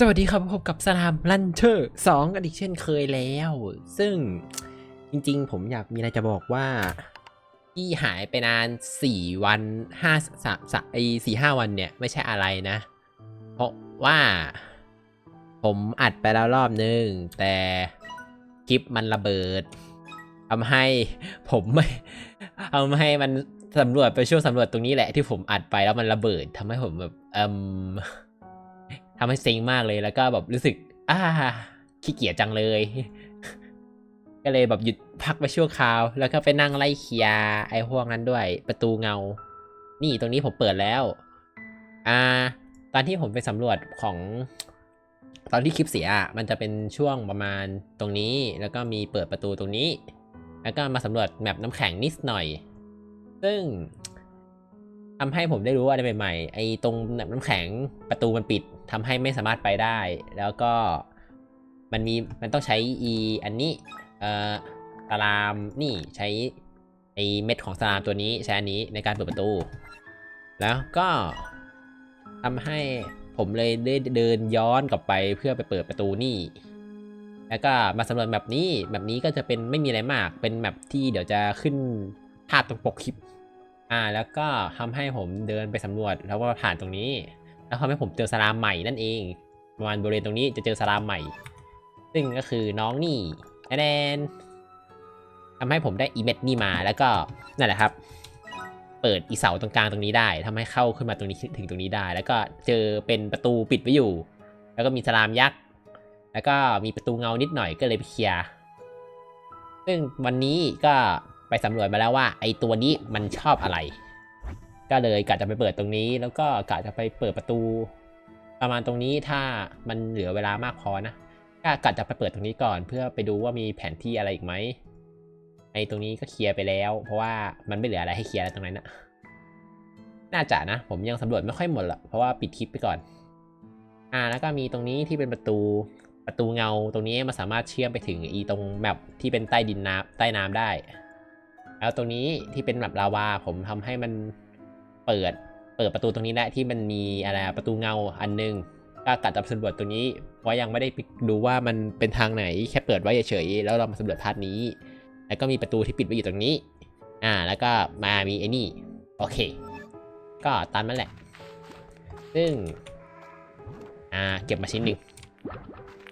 สวัสดีครับพบกับสลามลันเชอร์สองกันอีกเช่นเคยแล้ว ซึ่งจริงๆ ผมอยากมีอะไรจะบอกว่า ที่หายไปนานสี่วันห้ามสไอสี่ห้าวันเนี่ย ไม่ใช่อะไรนะ เพราะว่า ผมอัดไปแล้วรอบนึง แต่คลิปมันระเบิดทำให้ผมไม่ทำให้มันสำรวจไปช่วงสำรวจตรงนี้แหละที่ผมอัดไปแล้วมันระเบิดทำให้ผมแบบเอืม ทำให้เซ็งมากเลยแล้วก็แบบรู้สึกอ่าขี้เกียจจังเลย ก็เลยแบบหยุดพักไปชั่วคราว แล้วก็ไปนั่งไล่เคลียไอ้พวกนั้นด้วย ประตูเงา นี่ตรงนี้ผมเปิดแล้ว อ่า ตอนที่ผมไปสำรวจของ ตอนที่คลิปเสียมันจะเป็นช่วงประมาณตรงนี้ แล้วก็มีเปิดประตูตรงนี้ แล้วก็มาสำรวจแมปน้ำแข็งนิดหน่อย ซึ่ง ทำให้ผมได้รู้อะไรใหม่ๆ ไอ้ตรงน้ำแข็งประตูมันปิดทำให้ไม่สามารถไปได้ แล้วก็มันมีมันต้องใช้อีอันนี้ เอ่อสลามนี่ใช้ไอ้เม็ดของสลามตัวนี้ใช้อันนี้ในการเปิดประตู แล้วก็ทำให้ผมเลยได้เดินย้อนกลับไปเพื่อไปเปิดประตูนี่ แล้วก็มาสำรวจแบบนี้แบบนี้ก็จะเป็นไม่มีอะไรมาก เป็นแบบที่เดี๋ยวจะขึ้นภาพตรงปกคลิป อ่า แล้วก็ทำให้ผมเดินไปสำรวจแล้วก็ผ่านตรงนี้ แล้วทำให้ผมเจอสลามใหม่นั่นเองประมาณบริเวณตรงนี้จะเจอสลามใหม่ ซึ่งก็คือน้องนี่แดนทำให้ผมได้อีเม็ดนี่มาแล้วก็นั่นแหละครับ เปิดอีเสาตรงกลางตรงนี้ได้ทำให้เข้าขึ้นมาตรงนี้ถึงตรงนี้ได้ แล้วก็เจอเป็นประตูปิดไว้อยู่ แล้วก็มีสลามยักษ์แล้วก็มีประตูเงานิดหน่อยก็เลยไปเคลียร์ซึ่งวันนี้ก็ ไปสำรวจมาแล้วว่า ไอตัวนี้มันชอบอะไร ก็เลยกะจะไปเปิดตรงนี้ แล้วก็กะจะไปเปิดประตู ประมาณตรงนี้ถ้ามันเหลือเวลามากพอนะก็กะจะไปเปิดตรงนี้ก่อนเพื่อไปดูว่ามีแผนที่อะไรอีกไหมไอตรงนี้ก็เคลียร์ไปแล้ว เพราะว่ามันไม่เหลืออะไรให้เคลียร์แล้วตรงนั้นนะน่าจะนะ ผมยังสำรวจไม่ค่อยหมดหรอกเพราะว่าปิดคลิปไปก่อน อ่าแล้วก็มีตรงนี้ที่เป็นประตูประตูเงาตรงนี้มันสามารถเชื่อมไปถึงอีตรงแมปที่เป็นใต้ดินน้ำใต้น้ำได้ แล้วตรงนี้ที่เป็นแบบลาวาผมทำให้มันเปิดเปิดประตูตรงนี้ได้ที่มันมีอะไรประตูเงาอันนึงก็กัดจับสำรวจตรงนี้เพราะยังไม่ได้ดูว่ามันเป็นทางไหนแค่เปิดไว้เฉยๆแล้วเรามาสำรวจพาร์ทนี้ แล้วก็มีประตูที่ปิดไว้อยู่ตรงนี้ อ่าแล้วก็มามีไอ้นี่โอเค ก็ตามนั่นแหละ ซึ่งอ่าเก็บมาชิ้นหนึ่ง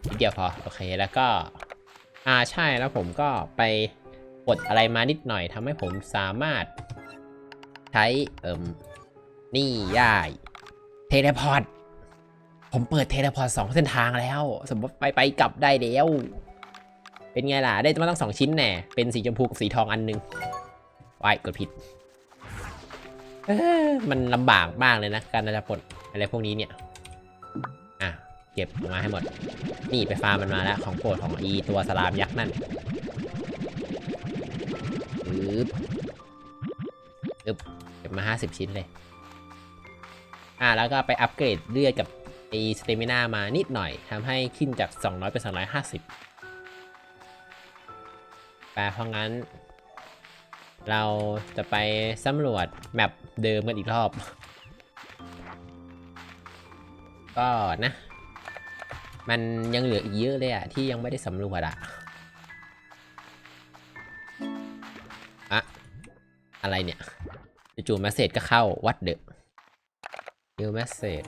นิดเดียวพอโอเคแล้วก็อ่าใช่แล้วผมก็ไป กดอะไรมานิดหน่อยทำให้ผมสามารถ ใช้เอ่มนี่ได้เทเลพอร์ตผมเปิดเทเลพอร์ตสองเส้นทางแล้ว สมมติไปไปกลับได้แล้วเป็นไงล่ะ ได้มาตั้งสองชิ้นแน่เป็นสีชมพูกับสีทองอันหนึงวายกดผิดมันลำบากมากเลยนะ การจะปลดอะไรพวกนี้เนี่ย อะ เก็บออกมาให้หมด นี่ไปฟาร์มมันมาแล้ว ของโปรดของอีตัวสลามยักษ์นั่น ปึ๊บปึ๊บเก็บมา 50 ชิ้นเลย อ่าแล้วก็ไปอัปเกรดเลือดกับไอสเตมินามานิดหน่อยทำให้ขึ้นจาก 200 เป็น 250แปลเพราะงั้น เราจะไปสำรวจแมปเดิมกันอีกรอบ ก็นะ มันยังเหลืออีกเยอะเลยอะที่ยังไม่ได้สำรวจอะ อะไรเนี่ยจู่ๆแมสเซจก็เข้าวัดเดอะนิวแมสเซจ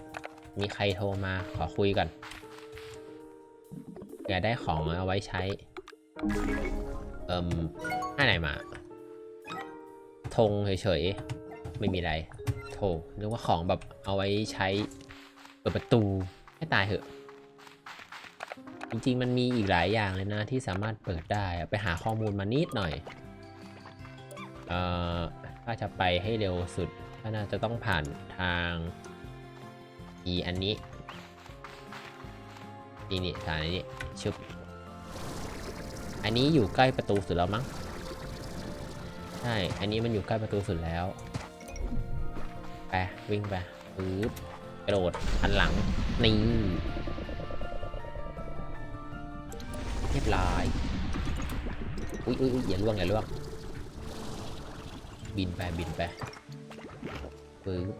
มีใครโทรมาขอคุยก่อนเผื่อได้ของมาเอาไว้ใช้ เอิ่มให้ไหนมา ธงเฉยๆ ไม่มีอะไรโถนึกว่าของแบบเอาไว้ใช้เปิดประตูให้ตายเหอะ จริงๆมันมีอีกหลายอย่างเลยนะที่สามารถเปิดได้ไปหาข้อมูลมานิดหน่อย เอ่อถ้าจะไปให้เร็วสุดก็น่าจะต้องผ่านทางอีอันนี้นี่นี่ทางนี้ชุบอันนี้อยู่ใกล้ประตูสุดแล้วมั้งใช่ อันนี้มันอยู่ใกล้ประตูสุดแล้วไปวิ่งไปปึ๊บกระโดดหันหลังนี่เรียบร้อยอุ้ยอุ้ยอุ๊ยอย่าล่วงอย่าล่วง บินไปบินไปปึ๊บ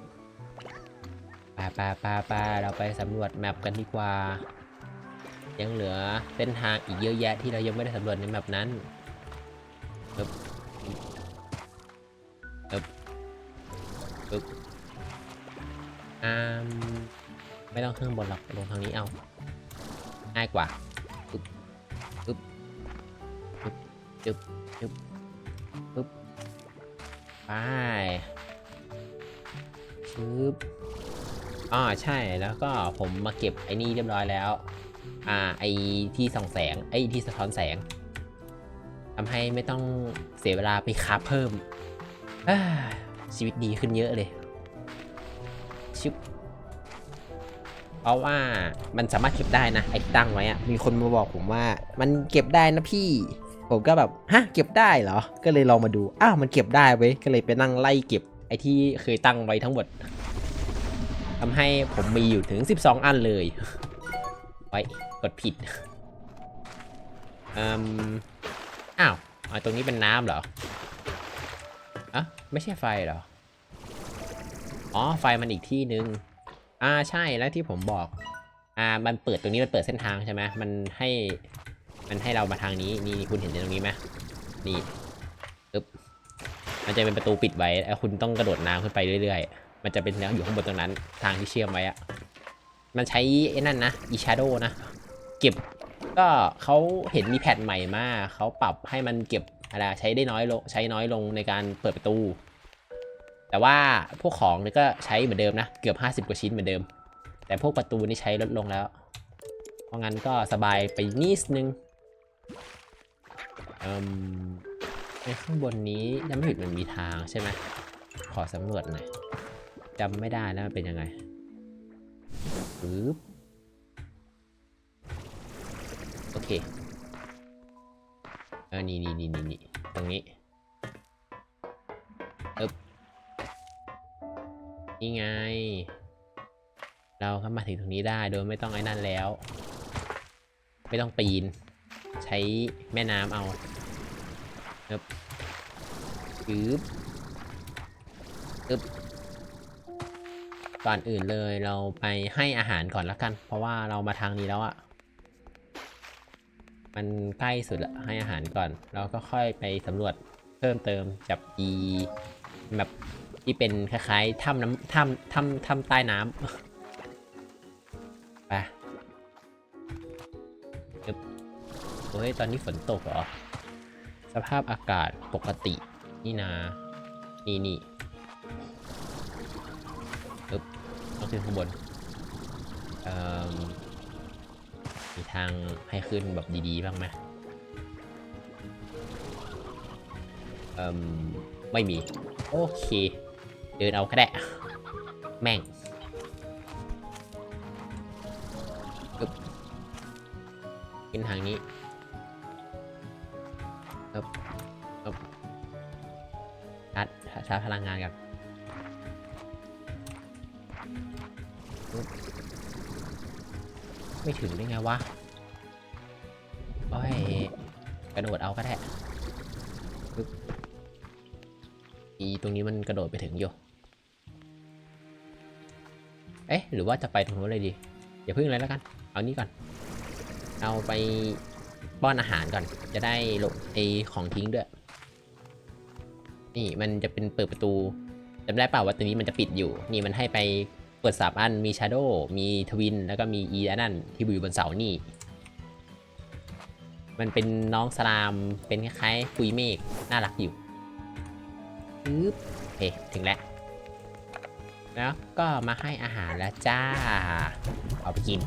ปไปไปไปไปเราไปสำรวจแมปกันดีกว่า ยังเหลือเส้นทางอีกเยอะแยะที่เรายังไม่ได้สำรวจในแมปนั้นปึ๊บปึ๊บปึ๊บอ่ามไม่ต้องเครื่องบนหรอกลงทางนี้เอา ง่ายกว่าปึ๊บปึ๊บปึ๊บปึ๊บปึ๊บ ไปชึบอ่าใช่แล้วก็ผมมาเก็บไอ้นี่เรียบร้อยแล้ว อ่าไอ้ที่ส่องแสงไอ้ที่สะท้อนแสงทำให้ไม่ต้องเสียเวลาไปคราเพิ่ม ชีวิตดีขึ้นเยอะเลยชิบเพราะว่ามันสามารถเก็บได้นะไอ้ตั้งไว้อะมีคนมาบอกผมว่า มันเก็บได้นะพี่ ผมก็แบบฮะเก็บได้เหรอ ก็เลยลองมาดู อ้าวมันเก็บได้เว้ย ก็เลยไปนั่งไล่เก็บไอ้ที่เคยตั้งไว้ทั้งหมดทำให้ผมมีอยู่ถึง 12 อันเลย ไว้กดผิดอืมอ้าวอ๋อตรงนี้เป็นน้ำเหรออะไม่ใช่ไฟเหรอ อ๋อ ไฟมันอีกที่นึง อ่า ใช่ แล้วที่ผมบอก อ่า มันเปิดตรงนี้มันเปิดเส้นทางใช่ไหมมันให้ มันให้เรามาทางนี้ นี่คุณเห็นตรงนี้ไหมนี่ปึ๊บมันจะเป็นประตูปิดไว้แล้วคุณต้องกระโดดน้ำขึ้นไปเรื่อยๆ มันจะเป็นอยู่ข้างบนตรงนั้น ทางที่เชื่อมไว้อะมันใช้ไอ้นั่นนะ e shadow นะ เก็บก็เขาเห็นมีแพทใหม่มาเขาปรับให้มันเก็บอะไรใช้ได้น้อยลงใช้น้อยลงในการเปิดประตู แต่ว่าพวกของนี่ก็ใช้เหมือนเดิมนะ เกือบ 50 กว่าชิ้นเหมือนเดิม แต่พวกประตูนี่ใช้ลดลงแล้ว เพราะงั้นก็สบายไปนิดนึง เอ่มในข้างบนนี้ยังไม่ผิดมันมีทางใช่ไหมขอสำรวจหน่อยจำไม่ได้แล้วมันเป็นยังไงปึ๊บโอเคเออนี่นี่นี่นี่นี่ตรงนี้อึ๊บนี่ไง เราก็มาถึงตรงนี้ได้โดยไม่ต้องไอ้นั่นแล้ว ไม่ต้องปีน ใช้แม่น้ำเอาอึ๊บปึ๊บอึ๊บก่อนอื่นเลยเราไปให้อาหารก่อนละกัน เพราะว่าเรามาทางนี้แล้วอะมันใกล้สุดละให้อาหารก่อนแล้วก็ค่อยไปสำรวจเพิ่มเติมจับอีแบบที่เป็นคล้ายๆถ้ำน้ำถ้ำถ้ำถ้ำใต้น้ำ โอ้ยตอนนี้ฝนตกเหรอ สภาพอากาศปกติ นี่นา นี่นี่ต้องขึ้นข้างบนเอ่อมีทางให้ขึ้นแบบดีๆ บ้างไหมเอ่มไม่มี โอเค เดินเอาก็ได้ แม่งอึ๊บขึ้นทางนี้ พลังงานกันไม่ถึงได้ไงวะโอ้ยกระโดดเอาก็ได้อีตรงนี้มันกระโดดไปถึงอยู่ เอ๊ะ หรือว่าจะไปตรงนู้นเลยดี อย่าพึ่งเลยแล้วกัน เอานี้ก่อน เอาไปป้อนอาหารก่อน จะได้ลงไอของทิ้งด้วย นี่มันจะเป็นเปิดประตูจำได้เปล่าว่าตัวนี้มันจะปิดอยู่ นี่มันให้ไปเปิดสามอัน มี Shadow มีทวิน แล้วก็มีอีอันนั่นที่อยู่บนเสานี่ มันเป็นน้องสลาม เป็นคล้ายๆปุยเมฆ น่ารักอยู่ปึ๊บโอเคถึงแล้ว แล้วก็มาให้อาหารแล้วจ้า เอาไปกิน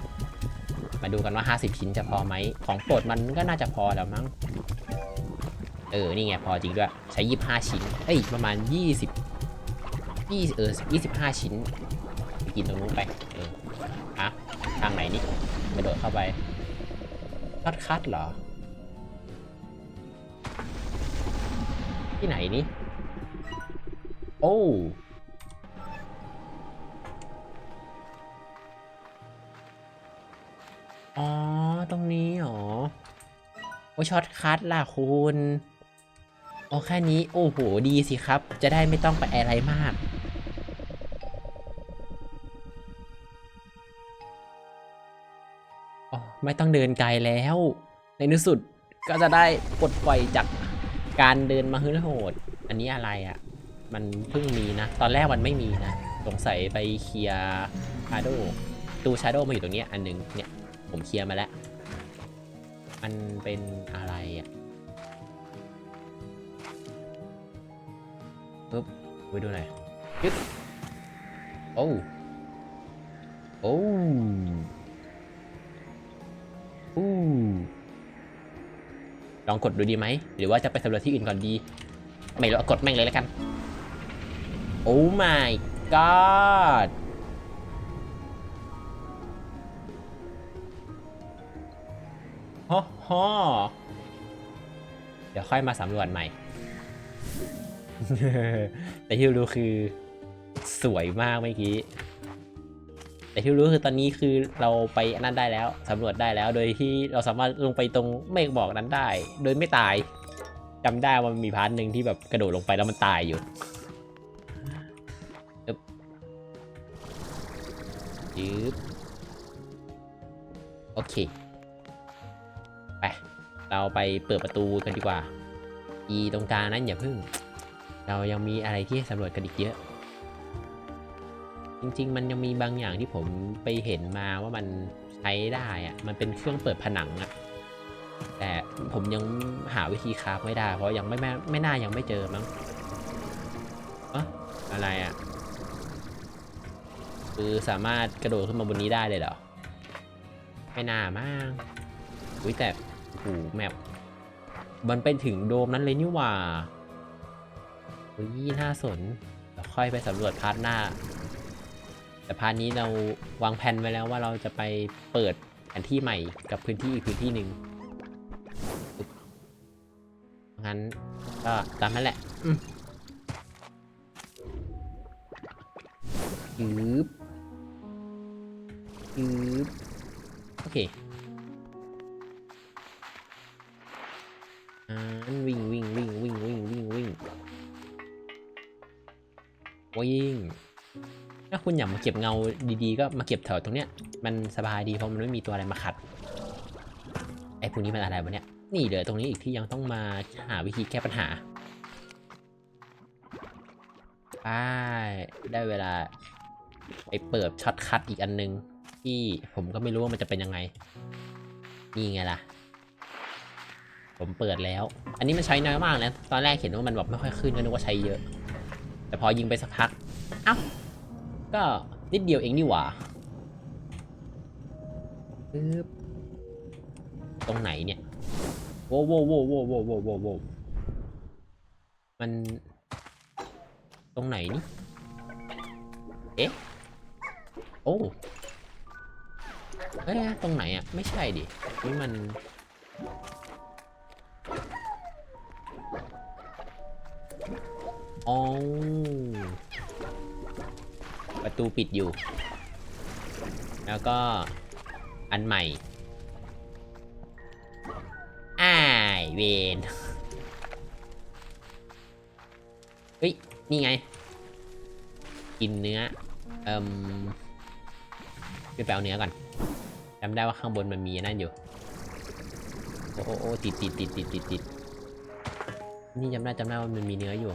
มาดูกันว่า 50 ชิ้นจะพอไหม ของโปรดมันก็น่าจะพอแล้วมั้ง เออ นี่ไง พอจริงด้วย ใช้ 25 ชิ้น เอ้ย ประมาณ 20 20เออ25 ชิ้น กินตรงนู้นไป เอออะทางไหนนี่กระโดดเข้าไป คัดคัดเหรอ ที่ไหนนี่ โอ้อ๋อ ตรงนี้เหรอ โอ้ช็อตคัทล่ะคุณ เอาแค่นี้โอ้โหดีสิครับ จะได้ไม่ต้องไปอะไรมาก ไม่ต้องเดินไกลแล้ว ในที่สุดก็จะได้ปลดปล่อยจากการเดินมาฮึ่งโหด อันนี้อะไรอะ่ะ มันเพิ่งมีนะ ตอนแรกมันไม่มีนะ สงสัยไปเคลียร์ชาร์โดตูชาร์โดมาอยู่ตรงนี้อันนึงเนี่ย ผมเคลียร์มาแล้ว มันเป็นอะไรอะ่ะ ไปดูหน่อยยึดโอ้โอ้อู้ลองกดดูดีไหม หรือว่าจะไปสำรวจที่อื่นก่อนดี ไม่รู้เอากดแม่งเลยแล้วกัน โอ้ my god ฮ่อฮ่อเดี๋ยวค่อยมาสำรวจใหม่ แต่ที่รู้คือสวยมากเมื่อกี้ แต่ที่รู้คือตอนนี้คือเราไปนั้นได้แล้วสำรวจได้แล้ว โดยที่เราสามารถลงไปตรงเมฆบอกนั้นได้ โดยไม่ตายจำได้ว่ามันมีพาร์ทหนึ่งที่แบบกระโดดลงไปแล้วมันตายอยู่ยึบโอเค ไป เราไปเปิดประตูกันดีกว่า อีตรงกลางนั้นอย่าเพึ่ง เรายังมีอะไรที่ให้สำรวจกันอีกเยอะ จริงๆ มันยังมีบางอย่างที่ผมไปเห็นมาว่ามันใช้ได้อะมันเป็นเครื่องเปิดผนังอะแต่ผมยังหาวิธีคราฟไม่ได้ เพราะยังไม่ไม่ไม่น่ายังไม่เจอมั้งอะอะไรอะคือสามารถกระโดดขึ้นมาบนนี้ได้เลยเหรอ ไม่น่ามากอุ้ยแต่โอ้โหแมปมันไปถึงโดมนั้นเลยนี่หว่า อุ้ยน่าสนเดี๋ยวค่อยไปสำรวจพาร์ทหน้า แต่พาร์ทนี้เราวางแผนไว้แล้วว่าเราจะไปเปิดแผนที่ใหม่กับพื้นที่อีกพื้นที่หนึ่งปึ๊บงั้นก็ตามนั้นแหละอืมยึบยึบโอเค คุณอยากมาเก็บเงาดีๆ ก็มาเก็บแถวตรงเนี้ย มันสบายดีเพราะมันไม่มีตัวอะไรมาขัด ไอ้พวกนี้มันอะไรวะเนี่ย นี่เดี๋ยวตรงนี้อีกที่ยังต้องมาหาวิธีแก้ปัญหาไปได้เวลาไปเปิดช็อตคัทอีกอันนึง ที่ผมก็ไม่รู้ว่ามันจะเป็นยังไง นี่ไงล่ะ ผมเปิดแล้ว อันนี้มันใช้น้อยมากนะ ตอนแรกเห็นว่ามันแบบไม่ค่อยขึ้นก็นึกว่าใช้เยอะ แต่พอยิงไปสักพัก เอ้า ก็นิดเดียวเองนี่หว่าปึ๊บตรงไหนเนี่ยโว้วโว้วโว้วโว้วโว้วโว้วโว้โว้มัน ตรงไหนนี่ เอ๊ะ โอ้เอ๊ะตรงไหนอะ ไม่ใช่ดิ นี่มัน อ๋อ ประตูปิดอยู่ แล้วก็อันใหม่อ้ายเวนเฮ้ย นี่ไง กินเนื้อ เอ่มไปแปลเนื้อก่อนจำได้ว่าข้างบนมันมีนั่นอยู่ โอ้โอ้โอ้ติดติดติดติดติดติดนี่จำได้จำได้ว่ามันมีเนื้ออยู่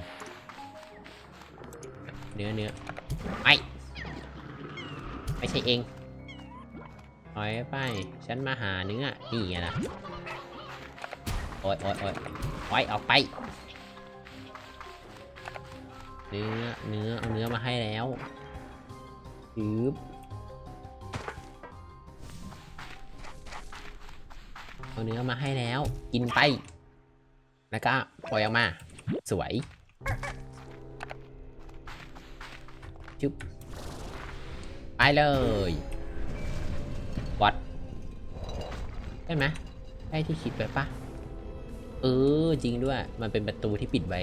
เนื้อเนื้อไอ ไม่ใช่เองถอยไป ฉันมาหาเนื้อ นี่ไงล่ะ โอ๊ยโอ๊ยโอ๊ยโอ๊ยออกไป เนื้อ เนื้อ เอาเนื้อมาให้แล้วยึบเอาเนื้อมาให้แล้ว กินไป แล้วก็ปล่อยออกมา สวย จุ๊บ ไปเลยวัดใช่ไหมใช่ที่คิดไว้ปะเออจริงด้วย มันเป็นประตูที่ปิดไว้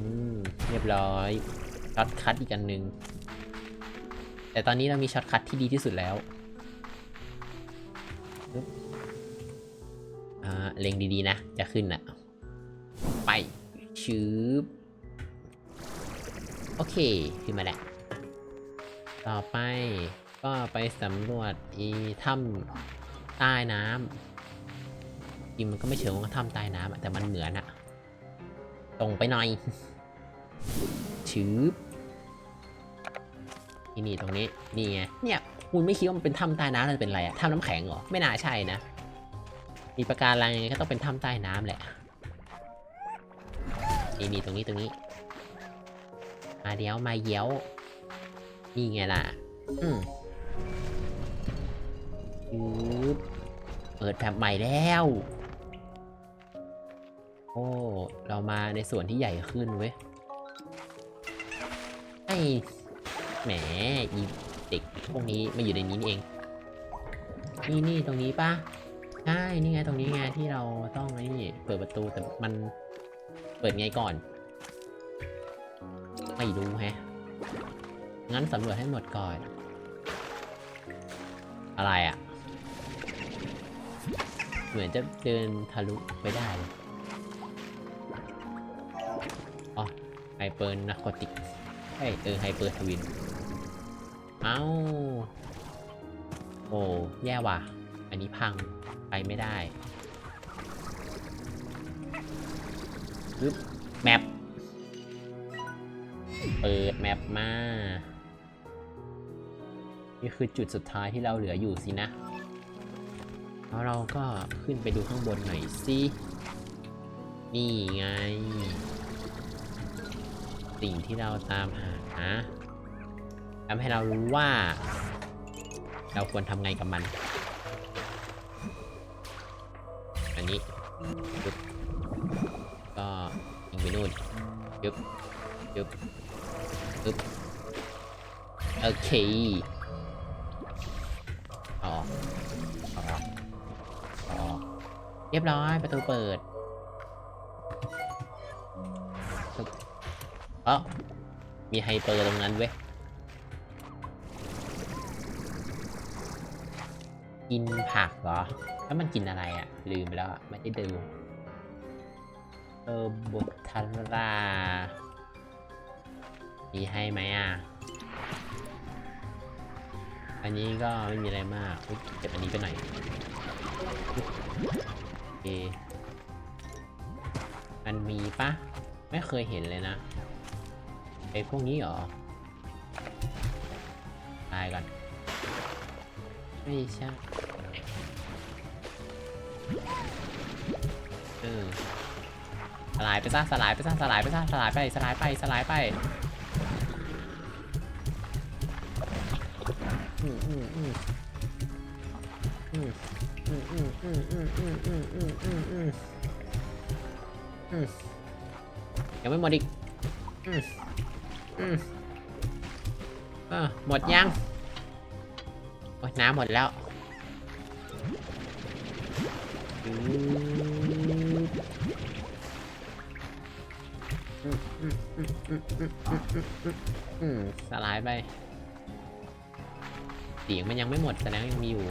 อืม เรียบร้อยช็อตคัทอีกอันหนึ่งแต่ตอนนี้เรามีช็อตคัทที่ดีที่สุดแล้วอ่าเล็งดีๆนะ จะขึ้นอะไปชืบโอเค ขึ้นมาแล้ว ต่อไปก็ไปสำรวจอีถ้ำใต้น้ำจริงมันก็ไม่เชิงว่าถ้ำใต้น้ำแต่มันเหมือนอะตรงไปหน่อยชืบนี่นี่ตรงนี้นี่ไงเนี่ยคุณไม่คิดว่ามันเป็นถ้ำใต้น้ำมันเป็นอะไรอะถ้ำน้ำแข็งเหรอไม่น่าใช่นะ มีประการอะไรงไงก็ต้องเป็นถ้ำใต้น้ำแหละนี่นี่ตรงนี้ตรงนี้มาเดี๋ยวมาเย้ยว นี่ไงล่ะ อืมปึ๊บเปิดแผ่นใหม่แล้ว โอ้ เรามาในส่วนที่ใหญ่ขึ้นเว้ย ไอ้แหมอีเด็กพวกนี้มาอยู่ในนี้นี่เอง นี่นี่ตรงนี้ปะใช่ นี่ไงตรงนี้ไงที่เราต้องไอ้นี่เปิดประตูแต่มันเปิดไงก่อน ไม่รู้แฮะ งั้นสำรวจให้หมดก่อน อะไรอะ่ะ เหมือนจะเดินทะลุไปได้เลยอ๋อไฮเปอร์นาโคติกเอ้ยเออไฮเปอร์ทวิน เอ้า โอ้ แย่ว่ะ อันนี้พังไปไม่ได้ปึ๊บแมปเปิดแมปมา นี่คือจุดสุดท้ายที่เราเหลืออยู่สินะแล้วเราก็ขึ้นไปดูข้างบนหน่อยสินี่ไง สิ่งที่เราตามหาทำให้เรารู้ว่า เราควรทำไงกับมัน อันนี้ยึบก็ยิงไปนู่นยึบยึบยึบโอเค ออกออกออกเรียบร้อยประตูเปิดเอ้ามีไฮเปอร์ตรงนั้นเว้ย กินผักเหรอ แล้วมันกินอะไรอะ่ะ ลืมไปแล้วอะไม่ได้ดูเออบุทารามีให้ไหมอะ อันนี้ก็ไม่มีอะไรมากเก็บอันนี้ไปหน่อยโอเคมันมีปะไม่เคยเห็นเลยนะไอ้พวกนี้เหรอตายก่อนไม่ใช่เออสลายไปซะสลายไปซะสลายไปซะสลายไปสลายไปสลายไป ยังไม่หมดอีกหมดยังน้ำหมดแล้วสลายไป สียงมันยังไม่หมดแสดงยังมีอยู่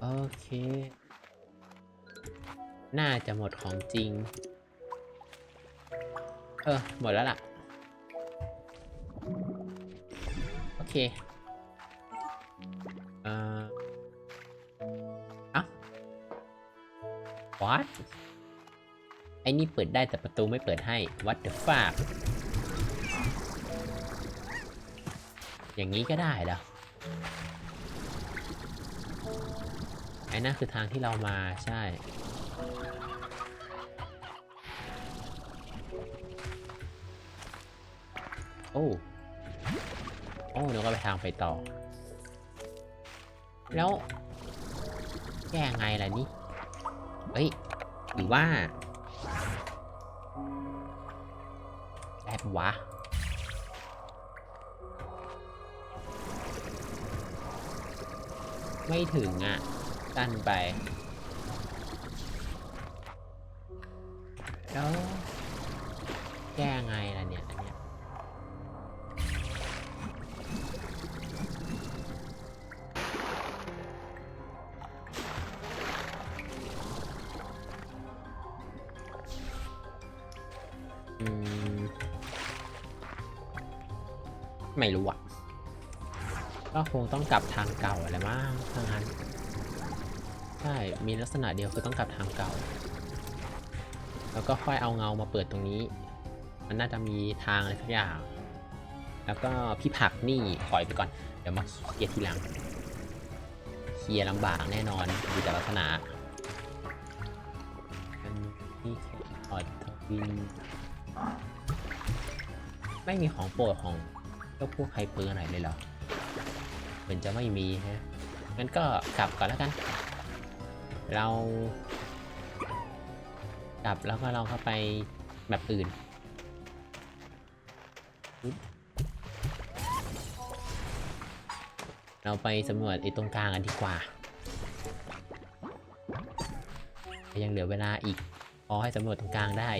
โอเค น่าจะหมดของจริง เออ หมดแล้วล่ะ โอเคเอ่อเอ้า what ไอ้นี่เปิดได้แต่ประตูไม่เปิดให้ what the fuck อย่างนี้ก็ได้เหรอไอ้นั่นคือทางที่เรามาใช่ โอ้โอ้นึกว่าไปทางไปต่อ แล้วแก้ไงล่ะนี่เฮ้ยหรือว่าแอบวะ ไม่ถึงอะสั้นไปแล้วแก้ไงล่ะเนี่ยอันเนี้ยไม่รู้อะ ก็คงต้องกลับทางเก่าแหละมั้งทางนั้นใช่ มีลักษณะเดียวคือต้องกลับทางเก่า แล้วก็ค่อยเอาเงามาเปิดตรงนี้ มันน่าจะมีทางอะไรสักอย่าง แล้วก็พี่ผักนี่ถอยไปก่อน เดี๋ยวมาเคลียร์ทีหลัง เคลียร์ลำบากแน่นอนดูจากลักษณะอันนี่แค่ออดทวิน ไม่มีของโปรดของเจ้าพวกไฮเปอร์ไหนเลยเหรอ มือนจะไม่มีฮะงั้นก็กลับก่อนแล้วกัน เรากลับแล้วก็เราเข้าไปแบบอื่นเราไปสำรวจไอ้ตรงกลางกันดีกว่า ยังเหลือเวลาอีก พอให้สำรวจตรงกลางได้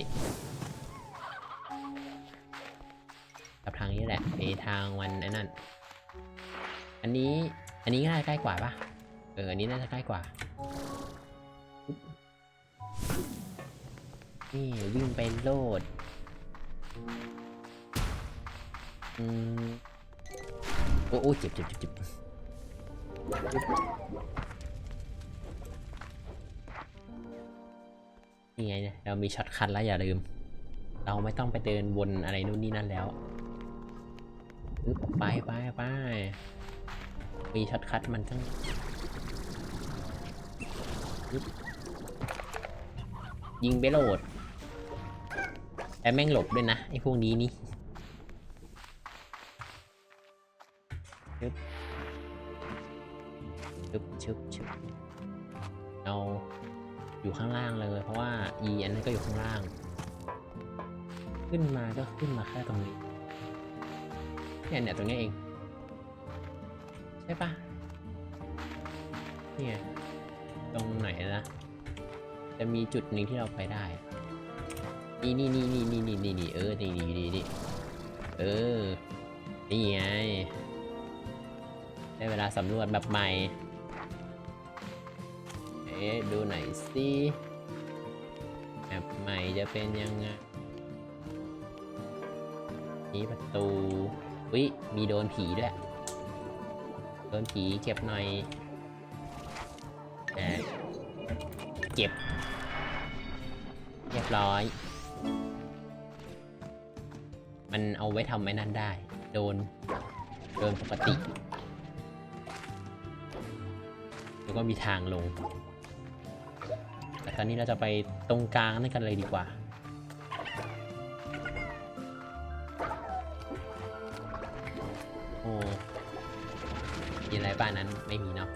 กับทางนี้แหละไอ้ทางวันไอ้นั่น อันนี้อันนี้ง่ายใกล้กว่าปะเอออันนี้น่าจะใกล้กว่า นี่วิ่งไปโลดอืมโอ้โอ้เจ็บเจ็บเจ็บเจ็บนี่ไงเนี่ยเรามีช็อตคัทแล้วอย่าลืม เราไม่ต้องไปเดินวนอะไรนู่นนี่นั่นแล้วไปไปไป มีช็อตคัทมันต้องยึบยิงไปโหลด แต่แม่งหลบด้วยนะ ไอ้พวกนี้นี่ชึบชึบชึบชึบเราอยู่ข้างล่างเลย เพราะว่า E อันนั้นก็อยู่ข้างล่าง ขึ้นมาก็ขึ้นมาแค่ตรงนี้เนี่ยเนี่ยตรงนี้เองใช่ปะนี่ไงตรงไหนนะจะมีจุดหนึ่งที่เราไปได้ นี่นี่นี่นี่นี่นี่นี่นี่เออ นี่นี่นี่นี่เออ นี่ไง ได้เวลาสำรวจแบบใหม่ เอ๊ะ ดูไหนสิแบบใหม่จะเป็นยังไง นี่ประตูวิมีโดนผีด้วย โดนผีเก็บหน่อยอ่าเก็บ เรียบร้อย มันเอาไว้ทำไอ้นั่นได้ โดน โดนปกติแล้วก็มีทางลง แต่ตอนนี้เราจะไปตรงกลางนั่นกันเลยดีกว่า มีอะไรบ้านนั้นไม่มีเนาะ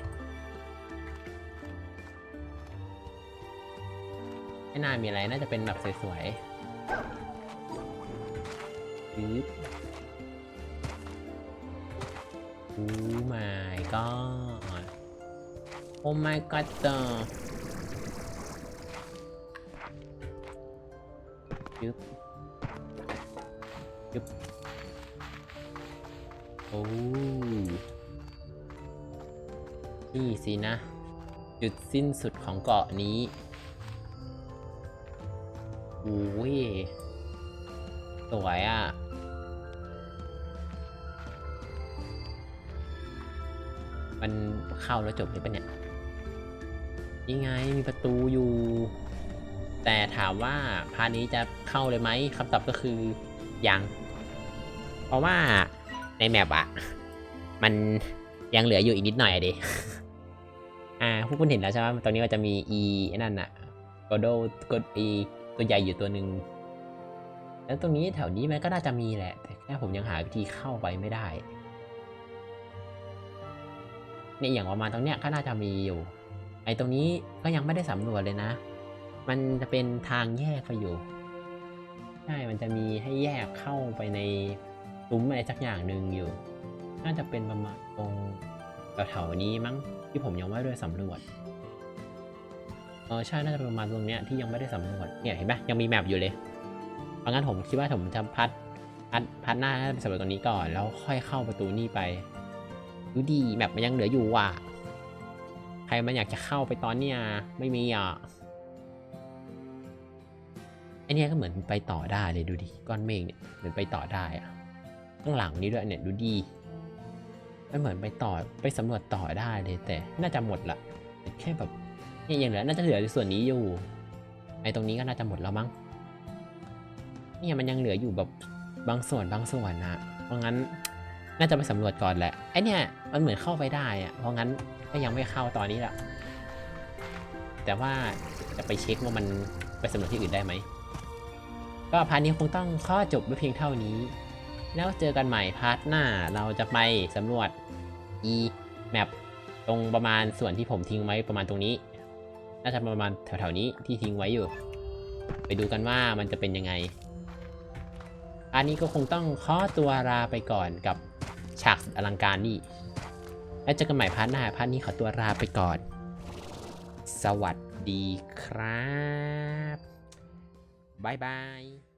ไม่น่ามีอะไรน่าจะเป็นแบบสวยๆปึ๊บโอ้ my god โอ้ my god เตอร์ยึบยึบ นี่สินะ จุดสิ้นสุดของเกาะนี้โอ้ยสวยอะ มันเข้าแล้วจบเลยปะเนี่ยนี่ไงมีประตูอยู่ แต่ถามว่าพานี้จะเข้าเลยไหมคำตอบก็คือยัง เพราะว่าในแมปอะมันยังเหลืออยู่อีกนิดหน่อยอะดิ อ่าพวกคุณเห็นแล้วใช่ไหมตรงนี้ก็จะมี e ไอ้นั่นอะกดโดกด e ตัวใหญ่อยู่ตัวหนึ่งแล้วตรงนี้แถวนี้มันก็น่าจะมีแหละ แต่แค่ผมยังหาวิธีเข้าไปไม่ได้เนี่ยอย่างประมาณตรงเนี้ยก็น่าจะมีอยู่ ไอ้ตรงนี้ก็ยังไม่ได้สำรวจเลยนะ มันจะเป็นทางแยกไปอยู่ใช่ มันจะมีให้แยกเข้าไปในซุ้มอะไรสักอย่างหนึ่งอยู่ น่าจะเป็นประมาณตรงแถวๆนี้มั้ง ที่ผมยังไม่ได้สำรวจเออใช่น่าจะประมาณตรงเนี้ยที่ยังไม่ได้สำรวจเนี่ยเห็นไหมยังมีแมปอยู่เลยเพราะงั้นผมคิดว่าผมจะพัดพัดพัดหน้าไปสำรวจตรงนี้ก่อนแล้วค่อยเข้าประตูนี่ไปดูดีแมปมันยังเหลืออยู่ว่ะใครมันอยากจะเข้าไปตอนเนี้ยไม่มีอะไอเนี้ยก็เหมือนไปต่อได้เลยดูดิก้อนเมฆเนี่ยเหมือนไปต่อได้อะข้างหลังนี้ด้วยเนี่ยดูดี ไม่เหมือนไปต่อไปสำรวจต่อได้เลยแต่น่าจะหมดละแค่แบบเนี่ยยังเหลือน่าจะเหลือในส่วนนี้อยู่ไอ้ตรงนี้ก็น่าจะหมดแล้วมั้งเนี่ยมันยังเหลืออยู่แบบบางส่วนบางส่วนนะเพราะงั้นน่าจะไปสำรวจก่อนแหละไอเนี่ยมันเหมือนเข้าไปได้อะเพราะงั้นก็ยังไม่เข้าตอนนี้แหละแต่ว่าจะไปเช็คว่ามันไปสำรวจที่อื่นได้ไหมก็พาร์ทนี้คงต้องข้อจบไว้เพียงเท่านี้ แล้วเจอกันใหม่พาร์ทหน้าเราจะไปสำรวจ e map ตรงประมาณส่วนที่ผมทิ้งไว้ประมาณตรงนี้ น่าจะประมาณแถวๆนี้ที่ทิ้งไว้อยู่ ไปดูกันว่ามันจะเป็นยังไง อันนี้ก็คงต้องขอตัวลาไปก่อนกับฉากอลังการนี่ แล้วเจอกันใหม่พาร์ทหน้าพาร์ทนี้ขอตัวลาไปก่อน สวัสดีครับบายบาย